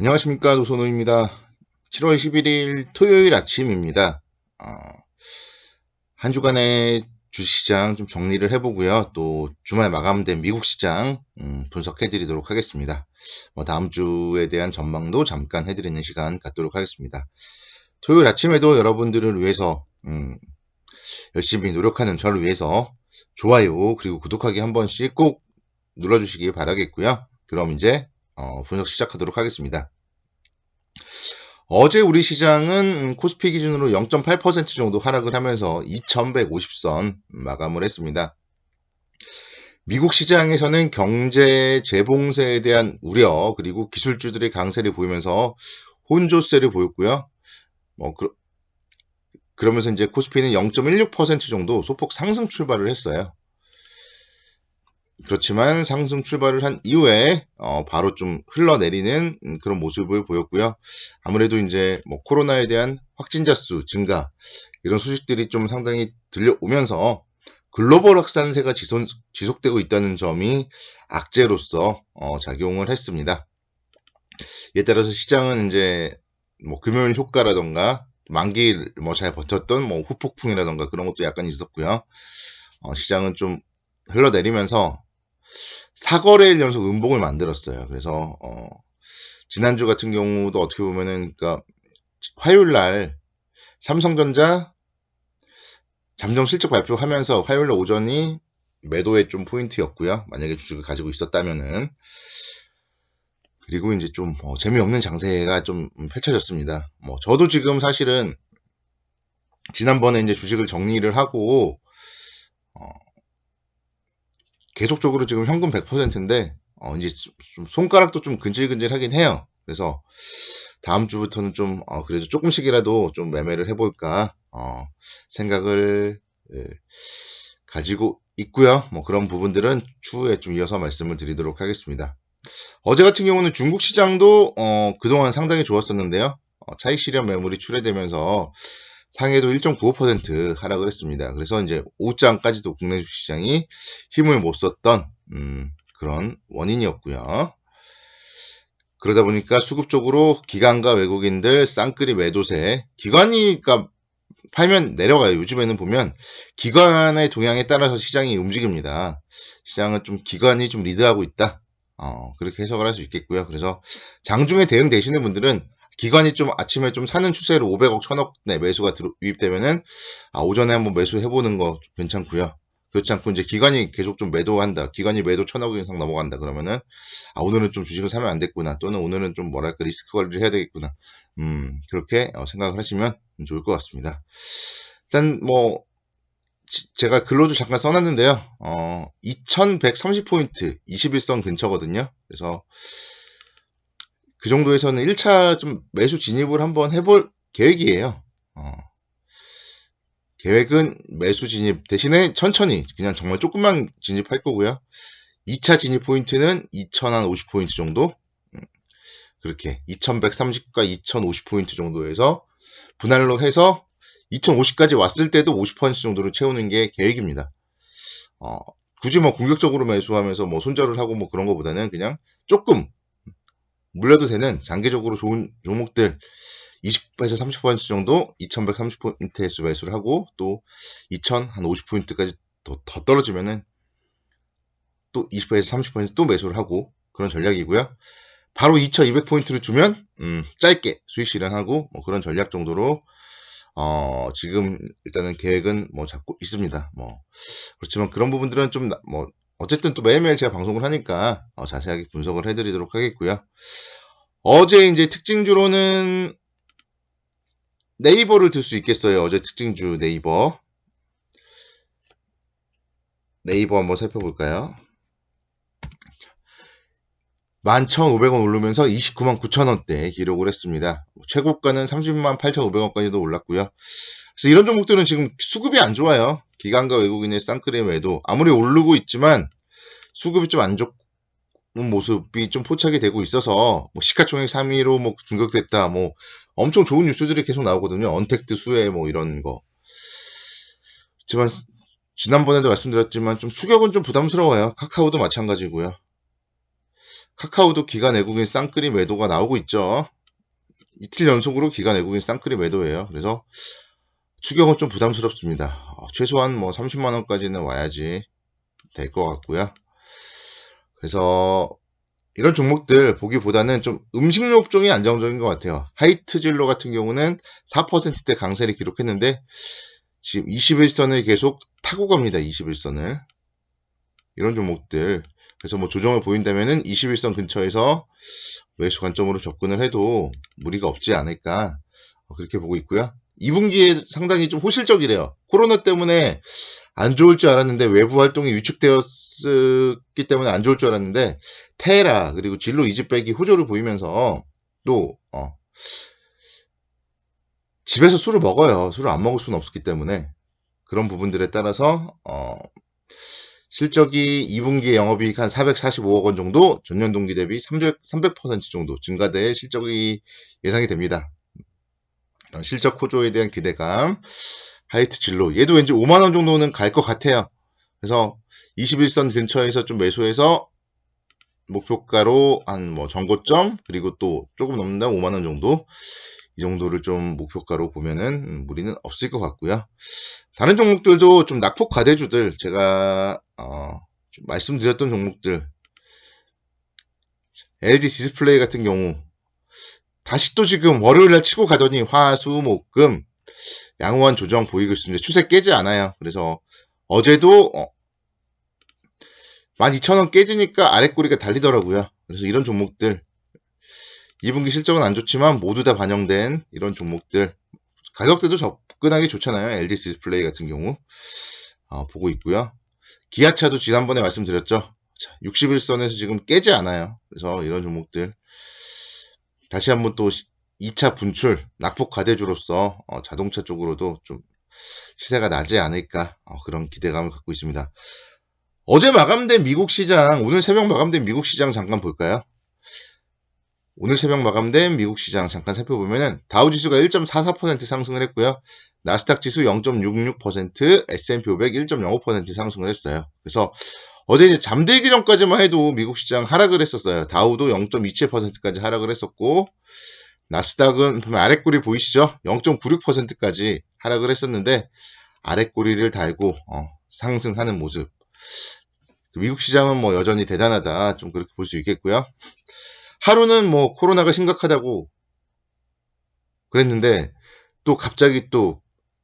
안녕하십니까 노선호입니다. 7월 11일 토요일 아침입니다. 어, 한 주간의 주시장 좀 정리를 해보고요. 또 주말 마감된 미국 시장 음, 분석해드리도록 하겠습니다. 뭐 다음 주에 대한 전망도 잠깐 해드리는 시간 갖도록 하겠습니다. 토요일 아침에도 여러분들을 위해서 음, 열심히 노력하는 저를 위해서 좋아요 그리고 구독하기 한 번씩 꼭 눌러주시기 바라겠고요. 그럼 이제 어, 분석 시작하도록 하겠습니다. 어제 우리 시장은 코스피 기준으로 0.8% 정도 하락을 하면서 2150선 마감을 했습니다. 미국 시장에서는 경제 재봉쇄에 대한 우려 그리고 기술주들의 강세를 보이면서 혼조세를 보였고요. 뭐 그, 그러면서 이제 코스피는 0.16% 정도 소폭 상승 출발을 했어요. 그렇지만 상승 출발을 한 이후에 어, 바로 좀 흘러내리는 그런 모습을 보였고요. 아무래도 이제 뭐 코로나에 대한 확진자 수 증가 이런 소식들이 좀 상당히 들려오면서 글로벌 확산세가 지속, 지속 되고 있다는 점이 악재로서 어, 작용을 했습니다. 이에 따라서 시장은 이제 뭐 금요일 효과라던가 만기일 뭐 잘 버텼던 뭐 후폭풍이라던가 그런 것도 약간 있었고요. 어, 시장은 좀 흘러내리면서 사거래일 연속 음봉을 만들었어요. 그래서 어, 지난주 같은 경우도 어떻게 보면은 그러니까 화요일 날 삼성전자 잠정 실적 발표하면서 화요일 날 오전이 매도의 좀 포인트였고요. 만약에 주식을 가지고 있었다면은 그리고 이제 좀 어, 재미없는 장세가 좀 펼쳐졌습니다. 뭐 저도 지금 사실은 지난번에 이제 주식을 정리를 하고 어, 계속적으로 지금 현금 100%인데 어, 이제 좀 손가락도 좀 근질근질 하긴 해요. 그래서 다음 주부터는 좀 어, 그래도 조금씩이라도 좀 매매를 해볼까 어, 생각을 예, 가지고 있고요. 뭐 그런 부분들은 추후에 좀 이어서 말씀을 드리도록 하겠습니다. 어제 같은 경우는 중국 시장도 어, 그동안 상당히 좋았었는데요. 어, 차익 실현 매물이 출회되면서 상해도 1.95% 하락을 했습니다. 그래서 이제 오장까지도 국내 주시장이 힘을 못 썼던 음, 그런 원인이었고요. 그러다 보니까 수급적으로 기관과 외국인들 쌍끌이 매도세 기관이니까 팔면 내려가요. 요즘에는 보면 기관의 동향에 따라서 시장이 움직입니다. 시장은 좀 기관이 좀 리드하고 있다. 어, 그렇게 해석을 할 수 있겠고요. 그래서 장중에 대응 되시는 분들은 기관이 좀 아침에 좀 사는 추세로 500억, 1000억 내 매수가 들어, 유입되면은 아, 오전에 한번 매수해 보는 거 괜찮고요. 그렇지 않고 이제 기관이 계속 좀 매도한다. 기관이 매도 1000억 이상 넘어간다. 그러면은 아, 오늘은 좀 주식을 사면 안 됐구나. 또는 오늘은 좀 뭐랄까 리스크 관리를 해야 되겠구나. 음, 그렇게 어, 생각을 하시면 좋을 것 같습니다. 일단 뭐 제가 글로도 잠깐 써놨는데요. 어, 2130포인트 21선 근처거든요. 그래서 그 정도에서는 1차 좀 매수 진입을 한번 해볼 계획이에요. 어. 계획은 매수 진입 대신에 천천히 그냥 정말 조금만 진입할 거고요. 2차 진입 포인트는 2050포인트 정도 음, 그렇게 2130과 2050포인트 정도에서 분할로 해서 2050까지 왔을 때도 50% 정도로 채우는 게 계획입니다. 어, 굳이 뭐 공격적으로 매수하면서 뭐 손절을 하고 뭐 그런 것보다는 그냥 조금 물려도 되는 장기적으로 좋은 종목들 20에서 30% 정도 2130포인트에서 매수를 하고 또 2050포인트까지 더, 더 떨어지면은 또 20%에서 30%또 매수를 하고 그런 전략이고요. 바로 2200포인트를 주면 음, 짧게 수익 실현하고 뭐 그런 전략 정도로 어, 지금 일단은 계획은 뭐 잡고 있습니다. 뭐 그렇지만 그런 부분들은 좀 뭐 어쨌든 또 매일매일 제가 방송을 하니까 어, 자세하게 분석을 해드리도록 하겠고요. 어제 이제 특징주로는 네이버를 들 수 있겠어요. 어제 특징주 네이버. 네이버 한번 살펴볼까요? 11,500원 오르면서 29만 9천원대 기록을 했습니다. 최고가는 30만 8,500원까지도 올랐고요. 그래서 이런 종목들은 지금 수급이 안 좋아요. 기관과 외국인의 쌍크림 외도 아무리 오르고 있지만 수급이 좀 안 좋은 모습이 좀 포착이 되고 있어서 뭐 시가총액 3위로 뭐 중격됐다 뭐 엄청 좋은 뉴스들이 계속 나오거든요. 언택트 수혜 뭐 이런 거. 하지만 지난번에도 말씀드렸지만 좀 추격은 좀 부담스러워요. 카카오도 마찬가지고요. 카카오도 기간 외국인 쌍끌이 매도가 나오고 있죠. 이틀 연속으로 기간 외국인 쌍끌이 매도예요. 그래서 추격은 좀 부담스럽습니다. 어, 최소한 뭐 30만 원까지는 와야지 될 것 같고요. 그래서 이런 종목들 보기보다는 좀 음식료 업종이 안정적인 것 같아요. 하이트진로 같은 경우는 4%대 강세를 기록했는데 지금 21선을 계속 타고 갑니다. 21선을. 이런 종목들. 그래서 뭐 조정을 보인다면은 21선 근처에서 매수 관점으로 접근을 해도 무리가 없지 않을까. 어, 그렇게 보고 있고요. 2분기에 상당히 좀 호실적이래요. 코로나 때문에 안 좋을 줄 알았는데 외부 활동이 위축되었기 때문에 안 좋을 줄 알았는데 테라 그리고 진로 이집백이 호조를 보이면서 또 어, 집에서 술을 먹어요. 술을 안 먹을 수는 없었기 때문에 그런 부분들에 따라서 어, 실적이 2분기 영업이익 한 445억 원 정도 전년 동기 대비 300, 300% 정도 증가될 실적이 예상이 됩니다. 어, 실적 호조에 대한 기대감, 하이트 진로 얘도 왠지 5만 원 정도는 갈 것 같아요. 그래서 21선 근처에서 좀 매수해서 목표가로 한 뭐 전고점 그리고 또 조금 넘는다 5만 원 정도 이 정도를 좀 목표가로 보면은 무리는 없을 것 같고요. 다른 종목들도 좀 낙폭 과대주들 제가 어, 좀 말씀드렸던 종목들 LG 디스플레이 같은 경우 다시 또 지금 월요일날 치고 가더니 화수목금 양호한 조정 보이고 있습니다. 추세 깨지 않아요. 그래서 어제도 어, 12,000원 깨지니까 아랫꼬리가 달리더라고요. 그래서 이런 종목들 2분기 실적은 안 좋지만 모두 다 반영된 이런 종목들 가격대도 접근하기 좋잖아요. LG 디스플레이 같은 경우 어, 보고 있고요. 기아차도 지난번에 말씀드렸죠. 61선에서 지금 깨지 않아요. 그래서 이런 종목들 다시 한번 또 2차 분출 낙폭 과대주로서 어, 자동차 쪽으로도 좀 시세가 나지 않을까 어, 그런 기대감을 갖고 있습니다. 어제 마감된 미국 시장, 오늘 새벽 마감된 미국 시장 잠깐 볼까요? 오늘 새벽 마감된 미국 시장 잠깐 살펴보면은 다우지수가 1.44% 상승을 했고요. 나스닥 지수 0.66%, S&P 500 1.05% 상승을 했어요. 그래서 어제 이제 잠들기 전까지만 해도 미국 시장 하락을 했었어요. 다우도 0.27%까지 하락을 했었고 나스닥은 보면 아랫꼬리 보이시죠? 0.96%까지 하락을 했었는데 아랫꼬리를 달고 어, 상승하는 모습. 미국 시장은 뭐 여전히 대단하다. 좀 그렇게 볼 수 있겠고요. 하루는 뭐 코로나가 심각하다고 그랬는데 또 갑자기 또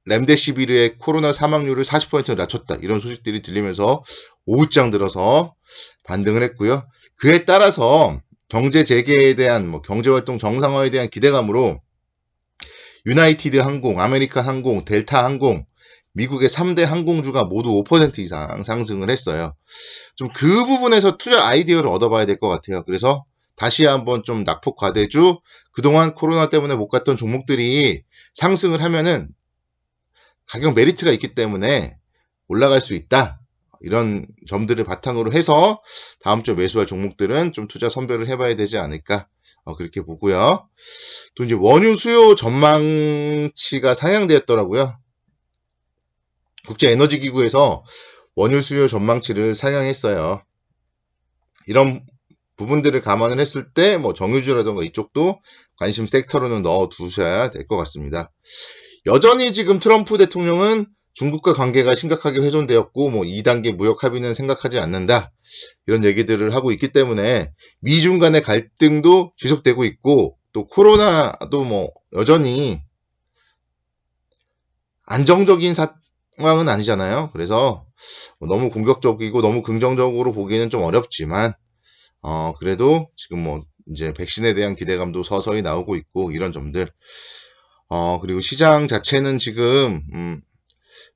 렘데시비르의 코로나 사망률을 40% 낮췄다. 이런 소식들이 들리면서 오후장 들어서 반등을 했고요. 그에 따라서 경제 재개에 대한 뭐 경제 활동 정상화에 대한 기대감으로 유나이티드 항공, 아메리칸 항공, 델타 항공, 미국의 3대 항공주가 모두 5% 이상 상승을 했어요. 좀 그 부분에서 투자 아이디어를 얻어봐야 될 것 같아요. 그래서 다시 한번 좀 낙폭 과대주, 그동안 코로나 때문에 못 갔던 종목들이 상승을 하면은 가격 메리트가 있기 때문에 올라갈 수 있다. 이런 점들을 바탕으로 해서 다음 주에 매수할 종목들은 좀 투자 선별을 해봐야 되지 않을까 어, 그렇게 보고요. 또 이제 원유 수요 전망치가 상향되었더라고요. 국제에너지기구에서 원유 수요 전망치를 상향했어요. 이런 부분들을 감안을 했을 때 뭐 정유주라던가 이쪽도 관심 섹터로는 넣어 두셔야 될 것 같습니다. 여전히 지금 트럼프 대통령은 중국과 관계가 심각하게 훼손되었고 뭐 2단계 무역 합의는 생각하지 않는다. 이런 얘기들을 하고 있기 때문에 미중 간의 갈등도 지속되고 있고 또 코로나도 뭐 여전히 안정적인 상황은 아니잖아요. 그래서 뭐 너무 공격적이고 너무 긍정적으로 보기에는 좀 어렵지만 어 그래도 지금 뭐 이제 백신에 대한 기대감도 서서히 나오고 있고 이런 점들 어 그리고 시장 자체는 지금 음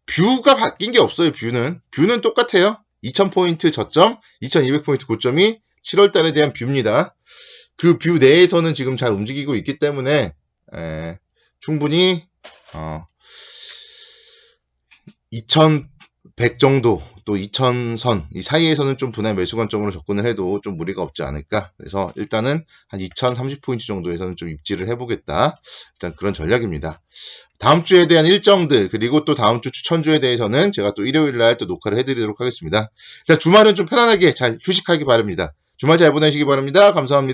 뷰가 바뀐 게 없어요. 뷰는 뷰는 똑같아요. 2000포인트 저점, 2200포인트 고점이 7월 달에 대한 뷰입니다. 그 뷰 내에서는 지금 잘 움직이고 있기 때문에 에, 충분히 어, 2100 정도 또 2000선 이 사이에서는 좀 분할 매수 관점으로 접근을 해도 좀 무리가 없지 않을까? 그래서 일단은 한 2030포인트 정도에서는 좀 입지를 해보겠다. 일단 그런 전략입니다. 다음 주에 대한 일정들 그리고 또 다음 주 추천주에 대해서는 제가 또 일요일 날 또 녹화를 해드리도록 하겠습니다. 일단 주말은 좀 편안하게 잘 휴식하기 바랍니다. 주말 잘 보내시기 바랍니다. 감사합니다.